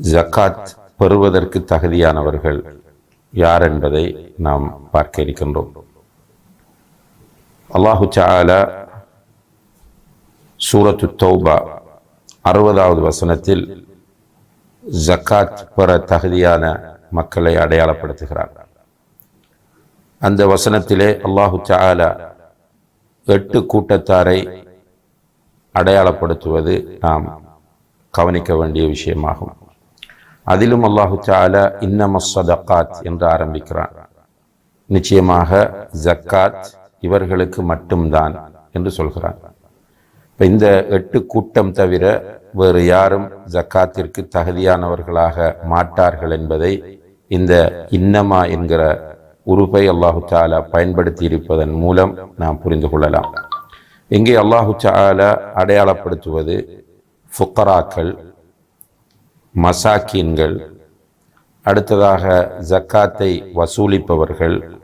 ஜக்காத் பெறுவதற்கு தகுதியானவர்கள் யார் என்பதை நாம் பார்க்க இருக்கின்றோம். அல்லாஹு சாலா சூரத்து தௌபா அறுபதாவது வசனத்தில் ஜக்காத் பெற தகுதியான மக்களை அடையாளப்படுத்துகிறார். அந்த வசனத்திலே அல்லாஹு சாலா எட்டு கூட்டத்தாரை அடையாளப்படுத்துவது நாம் கவனிக்க வேண்டிய விஷயமாகும். அதிலும் அல்லாஹு சாலா இன்னமஸ்வதக்காத் என்று ஆரம்பிக்கிறான். நிச்சயமாக ஜக்காத் இவர்களுக்கு மட்டும்தான் என்று சொல்கிறான். இப்போ இந்த எட்டு கூட்டம் தவிர வேறு யாரும் ஜக்காத்திற்கு தகுதியானவர்களாக மாட்டார்கள் என்பதை இந்த இன்னமா என்கிற உறுப்பை அல்லாஹு சாலா பயன்படுத்தி இருப்பதன் மூலம் நாம் புரிந்து கொள்ளலாம். இங்கே அல்லாஹு சாலா அடையாளப்படுத்துவது ஃபுக்கராக்கள் மசாக்கீன்கள். அடுத்ததாக ஜக்காத்தை வசூலிப்பவர்கள்.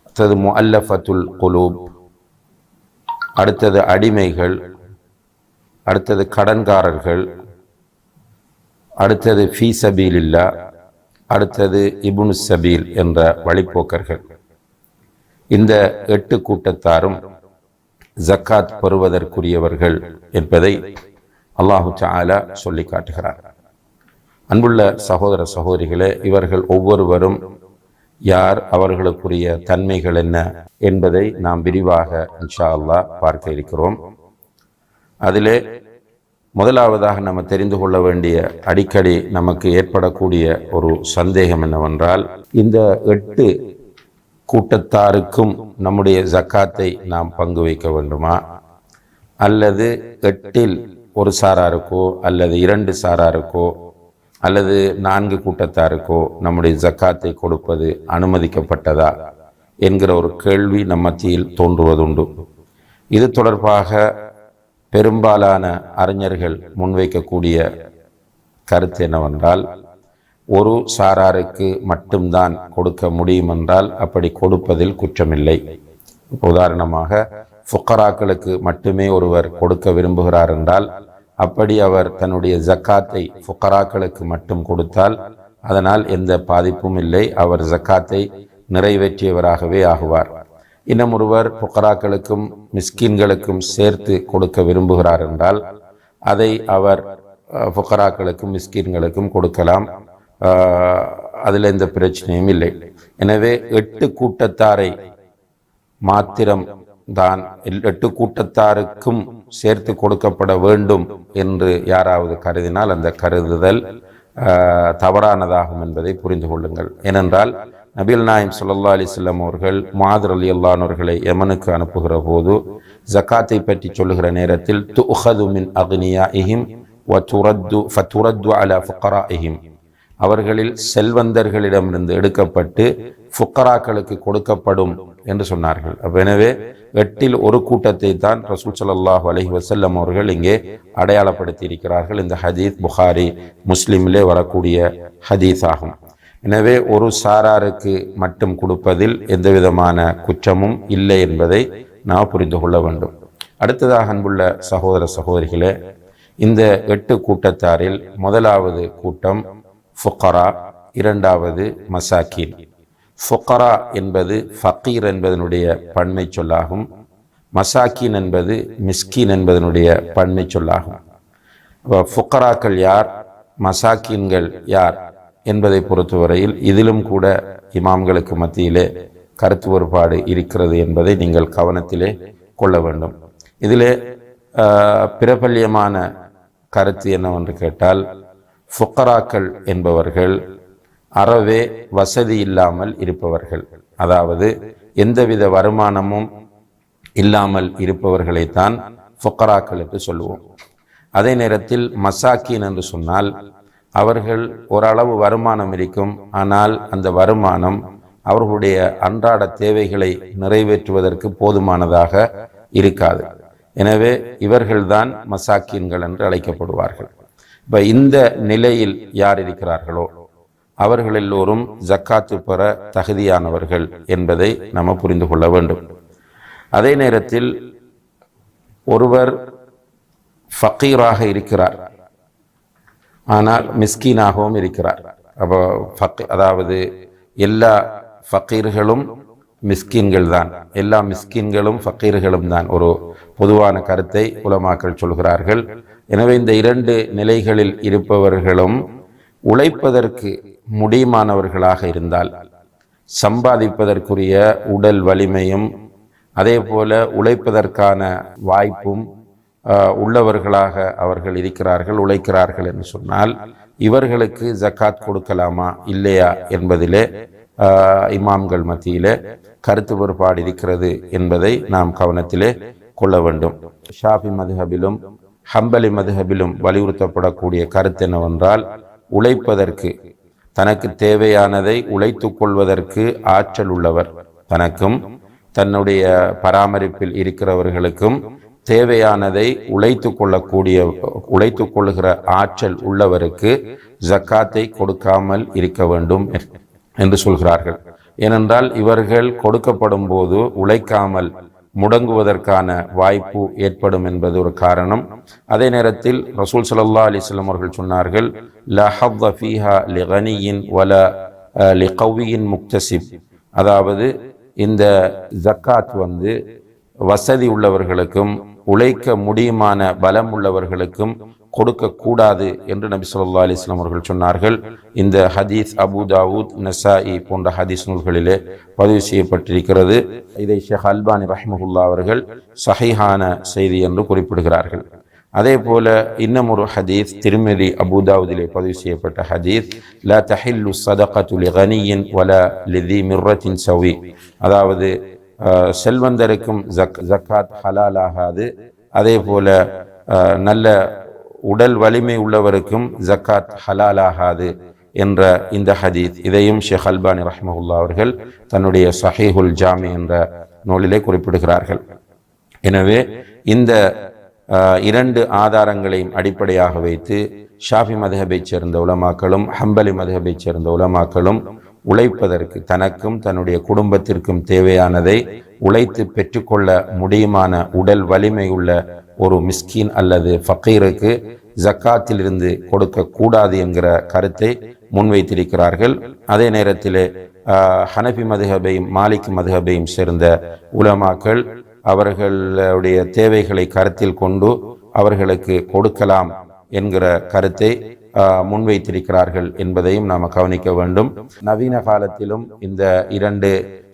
அடுத்தது முஅல்லஃபத்துல் குலூப். அடுத்தது அடிமைகள். அடுத்தது கடன்காரர்கள். அடுத்தது ஃபீ சபீலில்லா. அடுத்தது இபுனு சபீல் என்ற வழிப்போக்கர்கள். இந்த எட்டு கூட்டத்தாரும் ஜக்காத் பெறுவதற்குரியவர்கள் என்பதை அல்லாஹு சாலா சொல்லி காட்டுகிறார் அன்புள்ள சகோதர சகோதரிகளே இவர்கள் ஒவ்வொருவரும் யார் அவர்களுக்குரிய தன்மைகள் என்ன என்பதை நாம் விரிவாக இன்ஷா அல்லா பார்க்க இருக்கிறோம். அதிலே முதலாவதாக நம்ம தெரிந்து கொள்ள வேண்டிய அடிக்கடி நமக்கு ஏற்படக்கூடிய ஒரு சந்தேகம் என்னவென்றால் இந்த எட்டு கூட்டத்தாருக்கும் நம்முடைய ஜக்காத்தை நாம் பங்கு வைக்க வேண்டுமா? அல்லது எட்டில் ஒரு சாராருக்கோ அல்லது இரண்டு சாராருக்கோ அல்லது நான்கு கூட்டத்தாருக்கோ நம்முடைய ஜக்காத்தை கொடுப்பது அனுமதிக்கப்பட்டதா என்கிற ஒரு கேள்வி நம் மத்தியில் தோன்றுவதுண்டு. இது தொடர்பாக பெரும்பாலான அறிஞர்கள் முன்வைக்கக்கூடிய கருத்து என்னவென்றால் ஒரு சாராருக்கு மட்டும்தான் கொடுக்க முடியும் என்றால் அப்படி கொடுப்பதில் குற்றமில்லை. உதாரணமாக ஃபுக்கராக்களுக்கு மட்டுமே ஒருவர் கொடுக்க விரும்புகிறார் என்றால் அப்படி அவர் தன்னுடைய ஜக்காத்தை ஃபுக்கராக்களுக்கு மட்டும் கொடுத்தால் அதனால் எந்த பாதிப்பும் இல்லை. அவர் ஜக்காத்தை நிறைவேற்றியவராகவே ஆகுவார். இன்னும் ஒருவர் புக்கராக்களுக்கும் மிஸ்கின்களுக்கும் சேர்த்து கொடுக்க விரும்புகிறார் என்றால் அதை அவர் புக்கராக்களுக்கும் மிஸ்கின்களுக்கும் கொடுக்கலாம். அதில் எந்த பிரச்சனையும் இல்லை. எனவே எட்டு கூட்டத்தாரை மாத்திரம் தான் எட்டு கூட்டத்தாருக்கும் சேர்த்து கொடுக்கப்பட வேண்டும் என்று யாராவது கருதினால் அந்த கருதுதல் தவறானதாகும் என்பதை புரிந்து கொள்ளுங்கள். ஏனென்றால் நபில் நாயம் சுல்லா அலிஸ்லாம் அவர்கள் மாதர் அலி அல்லானவர்களை யமனுக்கு அனுப்புகிற போது ஜக்காத்தை பற்றி சொல்லுகிற நேரத்தில் துஹது மின் அக்னியா இஹிம் வ துரத்து ஃபத்துரத்து அல ஃபுக்கரா இஹிம் அவர்களில் செல்வந்தர்களிடமிருந்து எடுக்கப்பட்டு ஃபுக்கராக்களுக்கு கொடுக்கப்படும் என்று சொன்னார்கள். எனவே எட்டில் ஒரு கூட்டத்தை தான் ரசூல் சல்லாஹ் அலஹி வசல்லம் அவர்கள் இங்கே அடையாளப்படுத்தி இருக்கிறார்கள் இந்த ஹதீத் புகாரி முஸ்லீமிலே வரக்கூடிய ஹதீஸ் ஆகும் எனவே ஒரு சாராருக்கு மட்டும் கொடுப்பதில் எந்த விதமான குற்றமும் இல்லை என்பதை நாம் புரிந்து கொள்ள வேண்டும். அடுத்ததாக அன்புள்ள சகோதர சகோதரிகளே இந்த எட்டு கூட்டத்தாரில் முதலாவது கூட்டம் ஃபுக்கரா இரண்டாவது மசாக்கின். ஃபுக்கரா என்பது ஃபக்கீர் என்பதனுடைய பன்மை சொல்லாகும். மசாக்கின் என்பது மிஸ்கின் என்பதனுடைய பன்மை சொல்லாகும். ஃபுக்கராக்கள் யார்? மசாக்கின்கள் யார்? என்பதை பொறுத்தவரையில் இதிலும் கூட இமாம்களுக்கு மத்தியிலே கருத்து வேறுபாடு இருக்கிறது என்பதை நீங்கள் கவனத்திலே கொள்ள வேண்டும். இதிலே பிரபல்யமான கருத்து என்னவென்று கேட்டால் ஃபுக்கராக்கள் என்பவர்கள் அறவே வசதி இல்லாமல் இருப்பவர்கள். அதாவது எந்தவித வருமானமும் இல்லாமல் இருப்பவர்களைத்தான் ஃபுக்கராக்கள் சொல்லுவோம். அதே நேரத்தில் மசாக்கின் என்று சொன்னால் அவர்கள் ஓரளவு வருமானம் இருக்கும் ஆனால் அந்த வருமானம் அவர்களுடைய அன்றாட தேவைகளை நிறைவேற்றுவதற்கு போதுமானதாக இருக்காது. எனவே இவர்கள்தான் மசாக்கின்கள் என்று அழைக்கப்படுவார்கள். இப்போ இந்த நிலையில் யார் இருக்கிறார்களோ அவர்கள் எல்லோரும் ஜக்காத்து பெற தகுதியானவர்கள் என்பதை நம்ம புரிந்து கொள்ள வேண்டும். அதே நேரத்தில் ஒருவர் ஃபக்கீராக இருக்கிறார். ஆனால் மிஸ்கீனாகவும் இருக்கிறார். அப்போ ஃபக் அதாவது எல்லா ஃபக்கீர்களும் மிஸ்கின்கள் தான் எல்லா மிஸ்கின்களும் ஃபக்கீர்களும் தான். ஒரு பொதுவான கருத்தை உலமாக்கள் சொல்கிறார்கள். எனவே இந்த இரண்டு நிலைகளில் இருப்பவர்களும் உழைப்பதற்கு முடியுமானவர்களாக இருந்தால் சம்பாதிப்பதற்குரிய உடல் வலிமையும் அதே போல உழைப்பதற்கான வாய்ப்பும் உள்ளவர்களாக அவர்கள் இருக்கிறார்கள் உழைக்கிறார்கள் என்று சொன்னால் இவர்களுக்கு ஜக்காத் கொடுக்கலாமா இல்லையா என்பதிலே இமாம்கள் மத்தியிலே கருத்து வேறுபாடு இருக்கிறது என்பதை நாம் கவனத்திலே கொள்ள வேண்டும். ஷாஃபி மதுஹபிலும் ஹம்பலி மதுஹபிலும் வலியுறுத்தப்படக்கூடிய கருத்து என்னவென்றால் உழைப்பதற்கு தனக்கு தேவையானதை உழைத்து கொள்வதற்கு ஆற்றல் உள்ளவர் தனக்கும் தன்னுடைய பராமரிப்பில் இருக்கிறவர்களுக்கும் தேவையானதை உழைத்து கொள்ளக்கூடிய உழைத்து கொள்கிற ஆற்றல் உள்ளவருக்கு ஜக்காத்தை கொடுக்காமல் இருக்க வேண்டும் என்று சொல்கிறார்கள். ஏனென்றால் இவர்கள் கொடுக்கப்படும் போது உழைக்காமல் முடங்குவதற்கான வாய்ப்பு ஏற்படும் என்பது ஒரு காரணம். அதே நேரத்தில் ரசூல் சல்லா அலிஸ்லாம் அவர்கள் சொன்னார்கள் லஹவ் ஃபீஹா லிகனியின் வல லிகவியின் முக்தசிப். அதாவது இந்த ஜக்காத் வந்து வசதி உள்ளவர்களுக்கும் உழைக்க முடியுமான பலம் உள்ளவர்களுக்கும் கொடுக்கக்கூடாது என்று நபி சொல்லா அலிஸ்லாம் அவர்கள் சொன்னார்கள். இந்த ஹதீஸ் அபு தாவூத் நசாஇ போன்ற ஹதீஸ் நூல்களிலே பதிவு செய்யப்பட்டிருக்கிறது. இதை ஷேக் அல்பானி ரஹ்மஹுல்லா அவர்கள் சஹிஹான செய்தி என்று குறிப்பிடுகிறார்கள். அதே போல இன்னும் ஒரு ஹதீஸ் திருமதி அபுதாவுதிலே பதிவு செய்யப்பட்ட ஹதீஸ் லா தஹில்லு சதகத்துலி கனியின் வல லிதி மிர்ரத்தின் சவி. அதாவது செல்வந்தருக்கும் ஜக் ஜக்காத் ஹலால் ஆகாது. அதே போல நல்ல உடல் வலிமை உள்ளவருக்கும் ஜக்காத் ஹலாலாகாது என்ற இந்த ஹதீத். இதையும் ஷேக் அல்பானி ரஹ்மஹுல்லா அவர்கள் தன்னுடைய சஹீஹுல் ஜாமி என்ற நூலிலே குறிப்பிடுகிறார்கள். எனவே இந்த இரண்டு ஆதாரங்களையும் அடிப்படையாக வைத்து ஷாஃபி மதுஹபைச் சேர்ந்த உலமாக்களும் ஹம்பலி மதுஹபைச் சேர்ந்த உலமாக்களும் உழைப்பதற்கு தனக்கும் தன்னுடைய குடும்பத்திற்கும் தேவையானதை உழைத்து பெற்றுக்கொள்ள முடியுமான உடல் வலிமை உள்ள ஒரு மிஸ்கீன் அல்லது ஃபக்கீருக்கு ஜக்காத்திலிருந்து கொடுக்கக்கூடாது என்கிற கருத்தை முன்வைத்திருக்கிறார்கள். அதே நேரத்திலே ஹனபி மதுஹபையும் மாலிக் மதுஹபையும் சேர்ந்த உலமாக்கள் அவர்களுடைய தேவைகளை கருத்தில் கொண்டு அவர்களுக்கு கொடுக்கலாம் என்கிற கருத்தை முன்வைத்திருக்கிறார்கள் என்பதையும் நாம் கவனிக்க வேண்டும். நவீன காலத்திலும் இந்த இரண்டு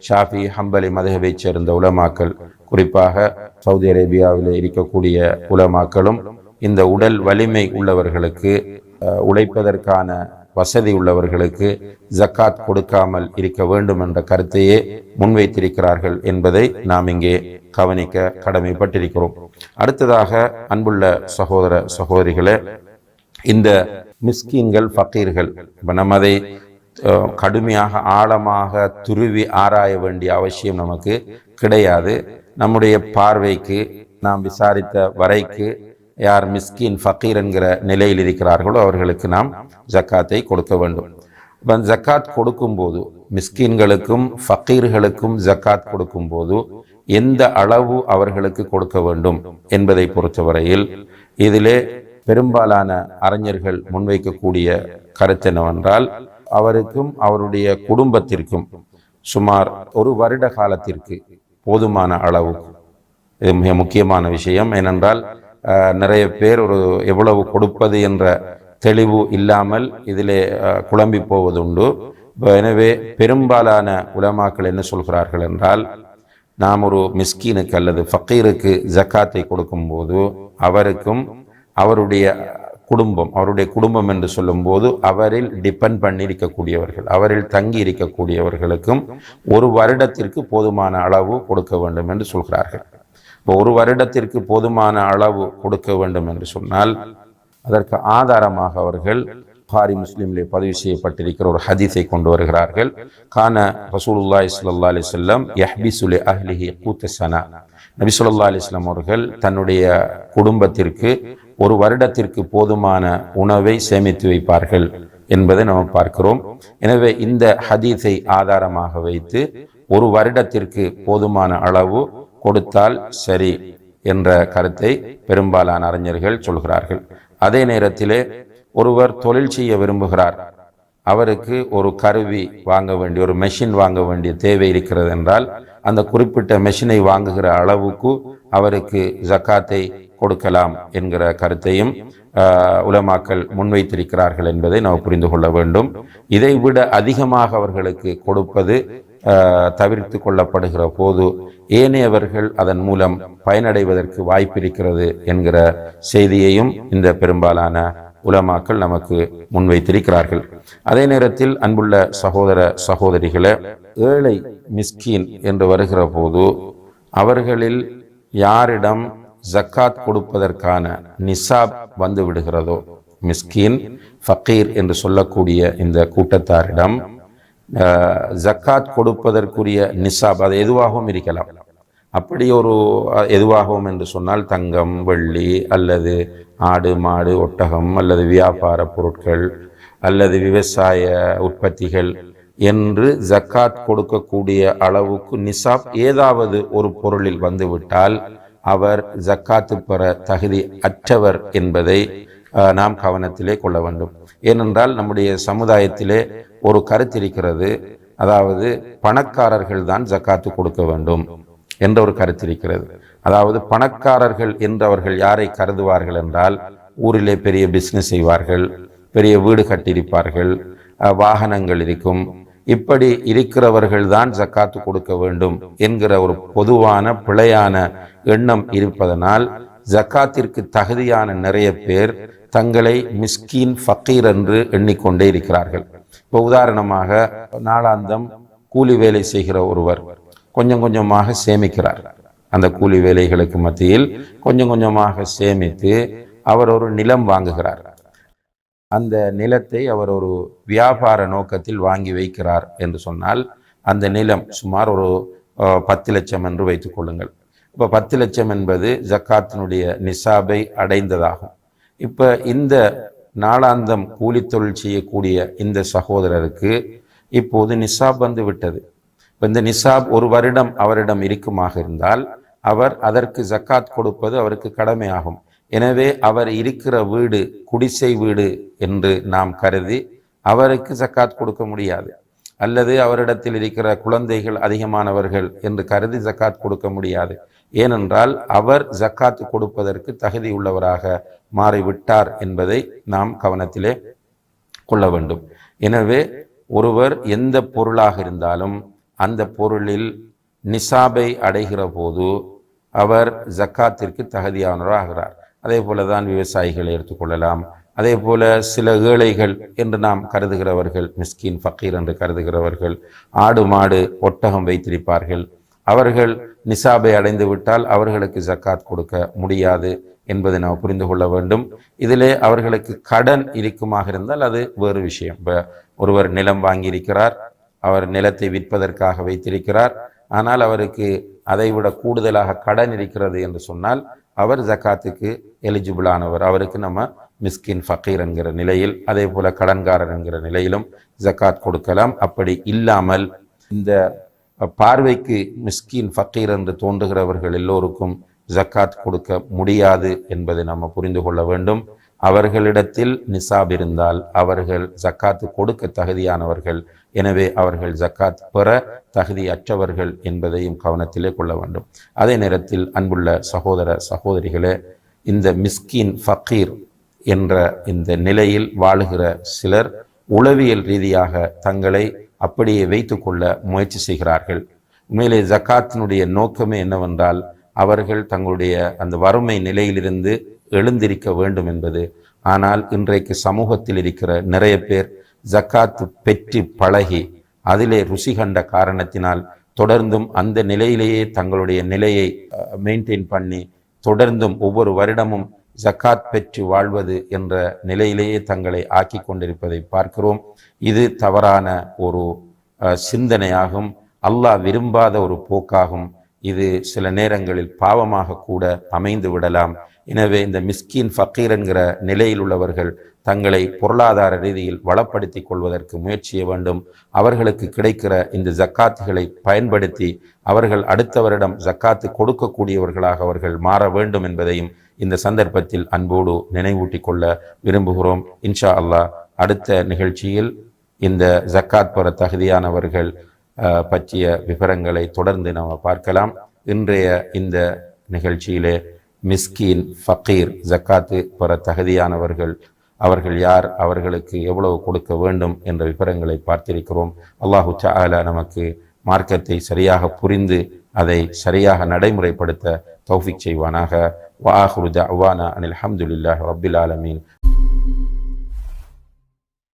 ஷாஃபி ஹம்பலி மதகவைச் சேர்ந்த உலமாக்கள் குறிப்பாக சவுதி அரேபியாவில் இருக்கக்கூடிய உலமாக்களும் இந்த உடல் வலிமை உள்ளவர்களுக்கு உழைப்பதற்கான வசதி உள்ளவர்களுக்கு ஜக்காத் கொடுக்காமல் இருக்க வேண்டும் என்ற கருத்தையே முன்வைத்திருக்கிறார்கள் என்பதை நாம் இங்கே கவனிக்க கடமைப்பட்டிருக்கிறோம். அடுத்ததாக அன்புள்ள சகோதர சகோதரிகளே இந்த மிஸ்கீன்கள் ஃபக்கீர்கள் இப்போ நம்ம அதை கடுமையாக ஆழமாக துருவி ஆராய வேண்டிய அவசியம் நமக்கு கிடையாது. நம்முடைய பார்வைக்கு நாம் விசாரித்த வரைக்கு யார் மிஸ்கின் ஃபக்கீர் என்கிற நிலையில் இருக்கிறார்களோ அவர்களுக்கு நாம் ஜக்காத்தை கொடுக்க வேண்டும். இப்போ ஜக்காத் கொடுக்கும்போது மிஸ்கின்களுக்கும் ஃபக்கீர்களுக்கும் ஜக்காத் கொடுக்கும்போது எந்த அளவு அவர்களுக்கு கொடுக்க வேண்டும் என்பதை பொறுத்தவரையில் இதிலே பெரும்பாலான அறிஞர்கள் முன்வைக்கக்கூடிய கருத்து என்னவென்றால் அவருக்கும் அவருடைய குடும்பத்திற்கும் சுமார் ஒரு வருட காலத்திற்கு போதுமான அளவு. இது மிக முக்கியமான விஷயம். ஏனென்றால் நிறைய பேர் ஒரு எவ்வளவு கொடுப்பது என்ற தெளிவு இல்லாமல் இதிலே குழம்பி போவதுண்டு. எனவே பெரும்பாலான உலமாக்கள் என்ன சொல்கிறார்கள் என்றால் நாம் ஒரு மிஸ்கீனுக்கு அல்லது ஃபக்கீருக்கு ஜக்காத்தை கொடுக்கும்போது அவருக்கும் அவருடைய குடும்பம் அவருடைய குடும்பம் என்று சொல்லும்போது அவரில் டிபெண்ட் பண்ணி இருக்கக்கூடியவர்கள் அவரில் தங்கி இருக்கக்கூடியவர்களுக்கும் ஒரு வருடத்திற்கு போதுமான அளவு கொடுக்க வேண்டும் என்று சொல்கிறார்கள். இப்போ ஒரு வருடத்திற்கு போதுமான அளவு கொடுக்க வேண்டும் என்று சொன்னால் அதற்கு ஆதாரமாக அவர்கள் புகாரி முஸ்லிமிலே பதிவு செய்யப்பட்டிருக்கிற ஒரு ஹதீஸை கொண்டு வருகிறார்கள். கான ரசூலுல்லாஹி ஸல்லல்லாஹு அலி சொல்லம் யஹ்பிசு அஹ்லிஹி கூத்த சனா. நபி சொல்லா அலிஸ்லாம் அவர்கள் தன்னுடைய குடும்பத்திற்கு ஒரு வருடத்திற்கு போதுமான உணவை சேமித்து வைப்பார்கள் என்பதை நாம் பார்க்கிறோம். எனவே இந்த ஹதீஸை ஆதாரமாக வைத்து ஒரு வருடத்திற்கு போதுமான அளவு கொடுத்தால் சரி என்ற கருத்தை பெரும்பாலான அறிஞர்கள் சொல்கிறார்கள். அதே நேரத்திலே ஒருவர் தொழில் செய்ய விரும்புகிறார். அவருக்கு ஒரு கருவி வாங்க வேண்டிய ஒரு மெஷின் வாங்க வேண்டிய தேவை இருக்கிறது என்றால் அந்த குறிப்பிட்ட மெஷினை வாங்குகிற அளவுக்கு அவருக்கு ஜக்காத்தை கொடுக்கலாம் என்கிற கருத்தையும் உலமாக்கல் உலமாக்கள் முன்வைத்திருக்கிறார்கள் என்பதை நாம் புரிந்து கொள்ள வேண்டும். இதை விட அதிகமாக அவர்களுக்கு கொடுப்பது தவிர்த்து கொள்ளப்படுகிற போது ஏனையவர்கள் அதன் மூலம் பயனடைவதற்கு வாய்ப்பிருக்கிறது என்கிற செய்தியையும் இந்த பெரும்பாலான உலமாக்கள் நமக்கு முன்வைத்திருக்கிறார்கள். அதே நேரத்தில் அன்புள்ள சகோதர சகோதரிகளே ஏழை மிஸ்கீன் என்று வருகிற போது அவர்களில் யாரிடம் ஜக்காத் கொடுப்பதற்கான நிசாப் வந்து விடுகிறதோ? மிஸ்கீன் ஃபக்கீர் என்று சொல்லக்கூடிய இந்த கூட்டத்தாரிடம் ஜக்காத் கொடுப்பதற்குரிய நிசாப் அது எதுவாகவும் இருக்கலாம். அப்படி ஒரு எதுவாகவும் என்று சொன்னால் தங்கம் வெள்ளி அல்லது ஆடு மாடு ஒட்டகம் அல்லது வியாபார பொருட்கள் அல்லது விவசாய உற்பத்திகள் என்று ஜக்காத் கொடுக்கக்கூடிய அளவுக்கு நிசாப் ஏதாவது ஒரு பொருளில் வந்துவிட்டால் அவர் ஜக்காத்து பெற தகுதி அற்றவர் என்பதை நாம் கவனத்திலே கொள்ள வேண்டும். ஏனென்றால் நம்முடைய சமுதாயத்திலே ஒரு கருத்து இருக்கிறது. அதாவது பணக்காரர்கள் தான் ஜக்காத்து கொடுக்க வேண்டும் என்ற ஒரு கருத்து இருக்கிறது. அதாவது பணக்காரர்கள் என்றவர்கள் யாரை கருதுவார்கள் என்றால் ஊரிலே பெரிய பிஸ்னஸ் செய்வார்கள் பெரிய வீடு கட்டியிருப்பார்கள் வாகனங்கள் இருக்கும். இப்படி இருக்கிறவர்கள் தான் ஜக்காத்து கொடுக்க வேண்டும் என்கிற ஒரு பொதுவான பிழையான எண்ணம் இருப்பதனால் ஜக்காத்திற்கு தகுதியான நிறைய பேர் தங்களை மிஸ்கின் ஃபக்கீர் என்று எண்ணிக்கொண்டே இருக்கிறார்கள். இப்போ உதாரணமாக நாளாந்தம் கூலி வேலை செய்கிற ஒருவர் கொஞ்சம் கொஞ்சமாக சேமிக்கிறார். அந்த கூலி வேலைகளுக்கு மத்தியில் கொஞ்சம் கொஞ்சமாக சேமித்து அவர் ஒரு நிலம் வாங்குகிறார். அந்த நிலத்தை அவர் ஒரு வியாபார நோக்கத்தில் வாங்கி வைக்கிறார் என்று சொன்னால் அந்த நிலம் சுமார் ஒரு பத்து லட்சம் என்று வைத்துக் கொள்ளுங்கள். இப்போ பத்து லட்சம் என்பது ஜக்காத்தினுடைய நிசாபை அடைந்ததாகும். இப்போ இந்த நாளாந்தம் கூலி தொழில் செய்யக்கூடிய இந்த சகோதரருக்கு இப்போது நிசாப் வந்து விட்டது. இப்போ இந்த நிசாப் ஒரு வருடம் அவரிடம் இருக்குமாக இருந்தால் அவர் அதற்கு ஜக்காத் கொடுப்பது அவருக்கு கடமையாகும். எனவே அவர் இருக்கிற வீடு குடிசை வீடு என்று நாம் கருதி அவருக்கு ஜக்காத் கொடுக்க முடியாது. அல்லது அவரிடத்தில் இருக்கிற குழந்தைகள் அதிகமானவர்கள் என்று கருதி ஜக்காத் கொடுக்க முடியாது. ஏனென்றால் அவர் ஜக்காத் கொடுப்பதற்கு தகுதி உள்ளவராக மாறிவிட்டார் என்பதை நாம் கவனத்திலே கொள்ள வேண்டும். எனவே ஒருவர் எந்த பொருளாக இருந்தாலும் அந்த பொருளில் நிசாபை அடைகிற போது அவர் ஜக்காத்திற்கு தகுதியானவர் ஆகிறார் அதே போல தான் விவசாயிகளை எடுத்துக்கொள்ளலாம். அதே போல சில ஏழைகள் என்று நாம் கருதுகிறவர்கள் மிஸ்கின் ஃபக்கீர் என்று கருதுகிறவர்கள் ஆடு மாடு ஒட்டகம் வைத்திருப்பார்கள். அவர்கள் நிசாபை அடைந்து விட்டால் அவர்களுக்கு ஜக்காத் கொடுக்க முடியாது என்பதை நாம் புரிந்து கொள்ள வேண்டும். இதிலே அவர்களுக்கு கடன் இருக்குமாக இருந்தால் அது வேறு விஷயம். இப்போ ஒருவர் நிலம் வாங்கியிருக்கிறார் அவர் நிலத்தை விற்பதற்காக வைத்திருக்கிறார் ஆனால் அவருக்கு அதைவிட கூடுதலாக கடன் இருக்கிறது என்று சொன்னால் அவர் ஜக்காத்துக்கு எலிஜிபிளானவர் அவருக்கு நம்ம மிஸ்கின் ஃபக்கீர் என்கிற நிலையில் அதே போல் கடன்காரர் என்கிற நிலையிலும் ஜக்காத் கொடுக்கலாம். அப்படி இல்லாமல் இந்த பார்வைக்கு மிஸ்கின் ஃபக்கீர் என்று தோன்றுகிறவர்கள் எல்லோருக்கும் ஜக்காத் கொடுக்க முடியாது என்பதை நம்ம புரிந்து கொள்ள வேண்டும். அவர்களிடத்தில் நிசாப் இருந்தால் அவர்கள் ஜக்காத்து கொடுக்க தகுதியானவர்கள். எனவே அவர்கள் ஜக்காத் பெற தகுதியற்றவர்கள் என்பதையும் கவனத்திலே கொள்ள வேண்டும். அதே நேரத்தில் அன்புள்ள சகோதர சகோதரிகளே இந்த மிஸ்கின் ஃபக்கீர் என்ற இந்த நிலையில் வாழுகிற சிலர் உளவியல் ரீதியாக தங்களை அப்படியே வைத்துக்கொள்ள முயற்சி செய்கிறார்கள். உண்மையிலே ஜக்காத்தினுடைய நோக்கமே என்னவென்றால் அவர்கள் தங்களுடைய அந்த வறுமை நிலையிலிருந்து எழுந்திருக்க வேண்டும் என்பது. ஆனால் இன்றைக்கு சமூகத்தில் இருக்கிற நிறைய பேர் ஜக்காத்து பெற்று பழகி அதிலே ருசி கண்ட காரணத்தினால் தொடர்ந்தும் அந்த நிலையிலேயே தங்களுடைய நிலையை மெயின்டைன் பண்ணி தொடர்ந்தும் ஒவ்வொரு வருடமும் ஜக்காத் பெற்று வாழ்வது என்ற நிலையிலேயே தங்களை ஆக்கி கொண்டிருப்பதை பார்க்கிறோம். இது தவறான ஒரு சிந்தனையாகும். அல்லாஹ் விரும்பாத ஒரு போக்காகும். இது சில நேரங்களில் பாவமாக கூட அமைந்து விடலாம். எனவே இந்த மிஸ்கின் ஃபக்கீர் என்கிற நிலையில் உள்ளவர்கள் தங்களை பொருளாதார ரீதியில் வளப்படுத்தி கொள்வதற்கு முயற்சிய வேண்டும். அவர்களுக்கு கிடைக்கிற இந்த ஜக்காத்துகளை பயன்படுத்தி அவர்கள் அடுத்த வருடம் ஜக்காத்து கொடுக்கக்கூடியவர்களாக அவர்கள் மாற வேண்டும் என்பதையும் இந்த சந்தர்ப்பத்தில் அன்போடு நினைவூட்டிக் கொள்ள விரும்புகிறோம். இன்ஷா அல்லாஹ் அடுத்த நிகழ்ச்சியில் இந்த ஜக்காத் பெற தகுதியானவர்கள் பற்றிய விவரங்களை தொடர்ந்து நாம் பார்க்கலாம். இன்றைய இந்த நிகழ்ச்சியிலே மிஸ்கீன் ஃபக்கீர் ஜக்காத்து பெற தகுதியானவர்கள் அவர்கள் யார் அவர்களுக்கு எவ்வளவு கொடுக்க வேண்டும் என்ற விவரங்களை பார்த்திருக்கிறோம். அல்லாஹு சாலா நமக்கு மார்க்கத்தை சரியாக புரிந்து அதை சரியாக நடைமுறைப்படுத்த தௌஃபிக் செய்வானாக. வாஹுரு அவானா அனில் அஹமதுல்லாஹ் ரப்பில் ஆலமீன்.